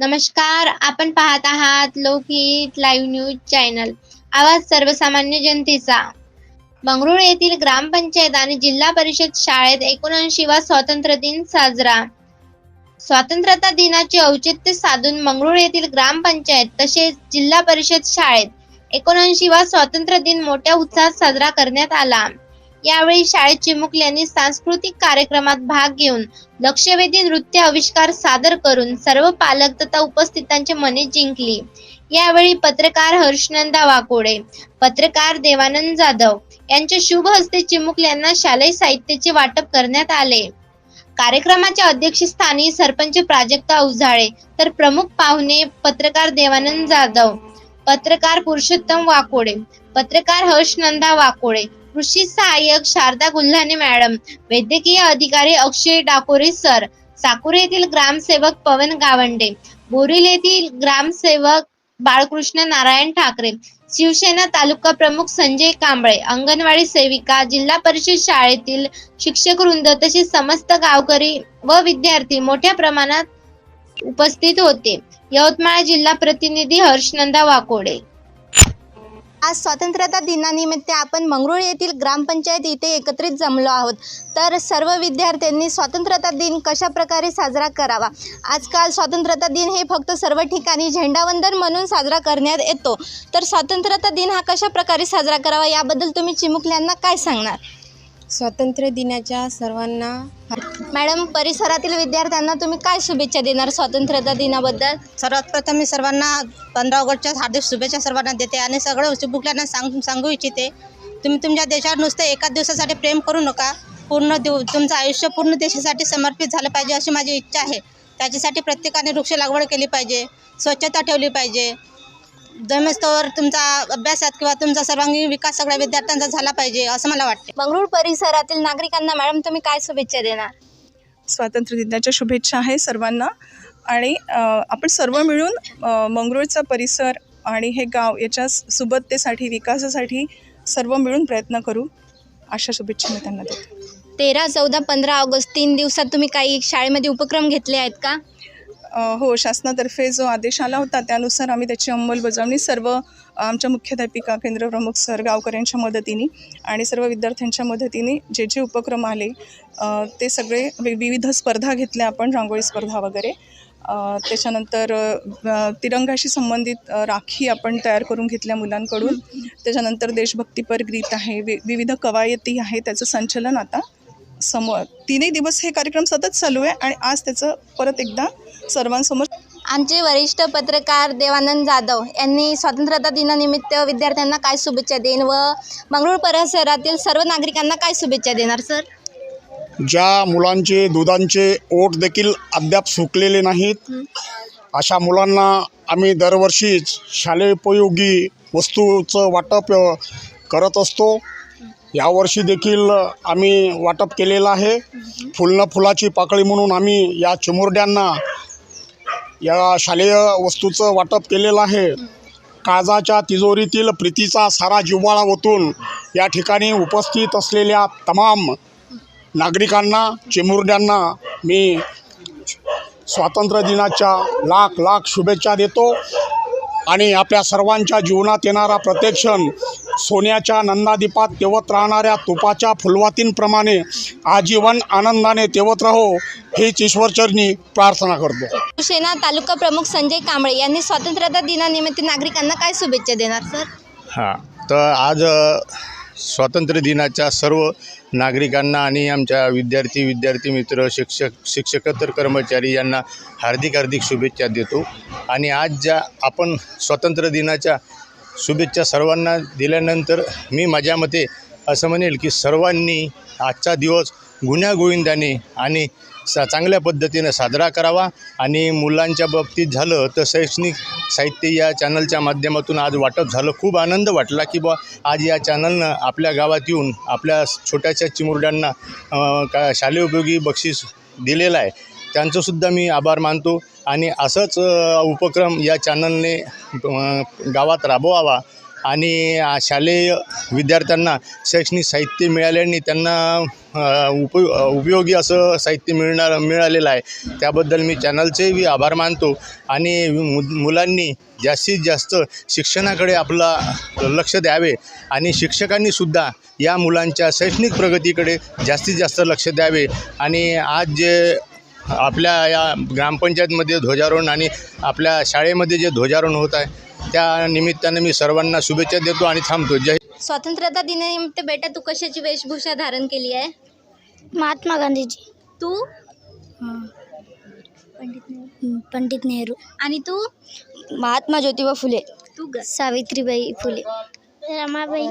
नमस्कार आपण पाहत आहात लोकहित लाईव्ह न्यूज चॅनल आवाज सर्वसामान्य जनतेचा. मंगरुळ येथील ग्रामपंचायत आणि जिल्हा परिषद शाळेत एकोणऐंशी वा स्वातंत्र्य दिन साजरा. स्वातंत्र्यता दिनाचे औचित्य साधून मंगरुळ येथील ग्रामपंचायत तसेच जिल्हा परिषद शाळेत एकोणऐंशी वा स्वातंत्र्य दिन मोठ्या उत्साहात साजरा करण्यात आला. यावेळी शाळेत चिमुकल्यांनी सांस्कृतिक कार्यक्रमात भाग घेऊन लक्षवेधी नृत्य आविष्कार सादर करून सर्व पालक तथा उपस्थितांची मने जिंकली. यावेळी पत्रकार हर्षनंदा वाकोडे पत्रकार देवानंद जाधव यांच्या शुभ हस्ते चिमुकल्यांना शालेय साहित्याचे वाटप करण्यात आले. कार्यक्रमाच्या अध्यक्षस्थानी सरपंच प्राजक्ता उजाळे तर प्रमुख पाहुणे पत्रकार देवानंद जाधव पत्रकार पुरुषोत्तम वाकोडे पत्रकार हर्षनंदा वाकोडे कृषी सहाय्यक शारदा गुल्हाने मॅडम वैद्यकीय अधिकारी अक्षय डाकोरे सर साकुरे येथील ग्रामसेवक पवन गावंडे बोरील येथील ग्रामसेवक बाळकृष्ण नारायण ठाकरे शिवसेना तालुका प्रमुख संजय कांबळे अंगणवाडी सेविका जिल्हा परिषद शाळेतील शिक्षक वृंद तसेच समस्त गावकरी व विद्यार्थी मोठ्या प्रमाणात उपस्थित होते. यवतमाळ जिल्हा प्रतिनिधी हर्षनंदा वाकोडे. आज स्वातंत्र्यता दिनानिमित्त आपण मंगरुळ येथील ग्रामपंचायत इथे एकत्रित जमलो आहोत. तर सर्व विद्यार्थ्यांनी स्वातंत्र्यता दिन कशा प्रकारे साजरा करावा? आजकाल स्वातंत्र्यता दिन हे फक्त सर्व ठिकाणी झेंडावंदन म्हणून साजरा करण्यात येतो. तर स्वातंत्र्यता दिन हा कशा प्रकारे साजरा करावा याबद्दल तुम्ही चिमुकल्यांना काय सांगणार? स्वातंत्र्य दिनाच्या सर्वांना मॅडम परिसरातील विद्यार्थ्यांना तुम्ही काय शुभेच्छा देणार स्वातंत्र्यता दिनाबद्दल? सर्वात प्रथम मी सर्वांना पंधरा ऑगस्टच्या हार्दिक शुभेच्छा सर्वांना देते आणि सगळं चिमुकल्यांना सांग सांगू इच्छिते. तुम्ही तुमच्या देशावर नुसतं एका दिवसासाठी प्रेम करू नका. पूर्ण दिव तुमचं आयुष्य पूर्ण देशासाठी समर्पित झालं पाहिजे अशी माझी इच्छा आहे. त्याच्यासाठी प्रत्येकाने वृक्ष लागवड केली पाहिजे. स्वच्छता ठेवली पाहिजे. जमेस्तोवर तुमचा अभ्यासात किंवा तुमचा सर्वांगीण विकास सगळ्या विद्यार्थ्यांचा झाला पाहिजे असं मला वाटते मंगरुळ परिसरातील नागरिकांना मॅडम तुम्ही काय शुभेच्छा देणार? स्वातंत्र्य दिनाच्या शुभेच्छा आहे सर्वांना. आणि आपण सर्व मिळून मंगरुळचा परिसर आणि हे गाव याच्या सुबत्तेसाठी विकासासाठी सर्व मिळून प्रयत्न करू. अशा शुभेच्छा मी त्यांना देते. तेरा चौदा पंधरा ऑगस्ट तीन दिवसात तुम्ही काही शाळेमध्ये उपक्रम घेतले आहेत का? हो शासनातर्फे जो आदेश आला होता त्यानुसार आम्ही त्याची अंमलबजावणी सर्व आमच्या मुख्याध्यापिका केंद्रप्रमुख सर गावकऱ्यांच्या मदतीने आणि सर्व विद्यार्थ्यांच्या मदतीने जे जे उपक्रम आले ते सगळे वि- विविध स्पर्धा घेतल्या आपण रांगोळी स्पर्धा वगैरे. त्याच्यानंतर तिरंगाशी संबंधित राखी आपण तयार करून घेतल्या मुलांकडून. त्याच्यानंतर देशभक्तीपर गीत आहे वि विविध कवायती आहे त्याचं संचलन आता समोर. तीनही दिवस हे कार्यक्रम सतत चालू आहे आणि आज त्याचं परत एकदा सर्वांसमोर आमचे वरिष्ठ पत्रकार देवानंद जाधव यांनी स्वातंत्र्यता दिनानिमित्त विद्यार्थ्यांना काय शुभेच्छा देईन व मंगळूर परिसरातील सर्व नागरिकांना काय शुभेच्छा देणार सर? ज्या मुलांचे दुधांचे ओठ देखील अद्याप सुकलेले नाहीत अशा मुलांना आम्ही दरवर्षीच शालेय उपयोगी वस्तूचं वाटप करत असतो. यावर्षी देखील आम्ही वाटप केलेलं आहे. फुलनं फुलाची पाकळी म्हणून आम्ही या चिमुरड्यांना या शालेय वस्तूचं वाटप केलेलं आहे. काळजाच्या तिजोरीतील प्रीतीचा सारा जिव्हाळा ओतून या ठिकाणी उपस्थित असलेल्या तमाम नागरिकांना चिमुरड्यांना मी स्वातंत्र्य दिनाच्या लाख लाख शुभेच्छा देतो आणि आपल्या सर्वांच्या जीवनात येणारा प्रत्येक क्षण सोन्याच्या नंदादीपात तेवत राहणाऱ्या तुपाच्या फुलवातींप्रमाणे आजीवन आनंदाने तेवत राहो हीच ईश्वरचरणी प्रार्थना करतो. शिवसेना तालुका प्रमुख संजय कांबळे यांनी स्वातंत्र्यता दिनानिमित्त नागरिकांना काय शुभेच्छा देणार सर? हां तर आज स्वातंत्र्य दिनाच्या सर्व नागरिकांना आणि आमच्या विद्यार्थी विद्यार्थी मित्र शिक्षक शिक्षकेतर कर्मचारी यांना हार्दिक हार्दिक शुभेच्छा देतो. आणि आज ज्या आपण स्वातंत्र्य दिनाच्या शुभेच्छा सर्वांना दिल्यानंतर मी माझ्या मते असं म्हणेल की सर्वांनी आजचा दिवस गुण्यागोविंदाने आणि सा चांगल्या पद्धतीनं साजरा करावा आणि मुलांच्या बाबतीत झालं तर शैक्षणिक साहित्य या चॅनलच्या माध्यमातून आज वाटप झालं. खूप आनंद वाटला की बा आज या चॅनलनं आपल्या गावात येऊन आपल्या छोट्याशा चिमुरड्यांना का शालेय उपयोगी बक्षीस दिलेलं आहे. त्यांचंसुद्धा मी आभार मानतो. आणि असंच उपक्रम या चॅनलने गावात राबवावा आणि शालेय विद्यार्थ्यांना शैक्षणिक साहित्य मिळाल्याने त्यांना उप उपयोगी असं साहित्य मिळणार मिळालेलं आहे. त्याबद्दल मी चॅनलचेही आभार मानतो आणि मु मुलांनी जास्तीत जास्त शिक्षणाकडे आपला लक्ष द्यावे आणि शिक्षकांनीसुद्धा या मुलांच्या शैक्षणिक प्रगतीकडे जास्तीत जास्त लक्ष द्यावे. आणि आज जे आपल्या या ग्रामपंचायतमध्ये ध्वजारोहण आणि आपल्या शाळेमध्ये जे ध्वजारोहण होत आहे त्या निमित्तानं मी सर्वांना शुभेच्छा देतो आणि थांबतो. जय स्वातंत्र्यता दिनानिमित्त बेटा तू कशाची वेशभूषा धारण केली आहे? महात्मा गांधीजी. तू? पंडित नेहरू. आणि तू? महात्मा ज्योतिबा फुले. तू सावित्रीबाई फुले. रमाबाई.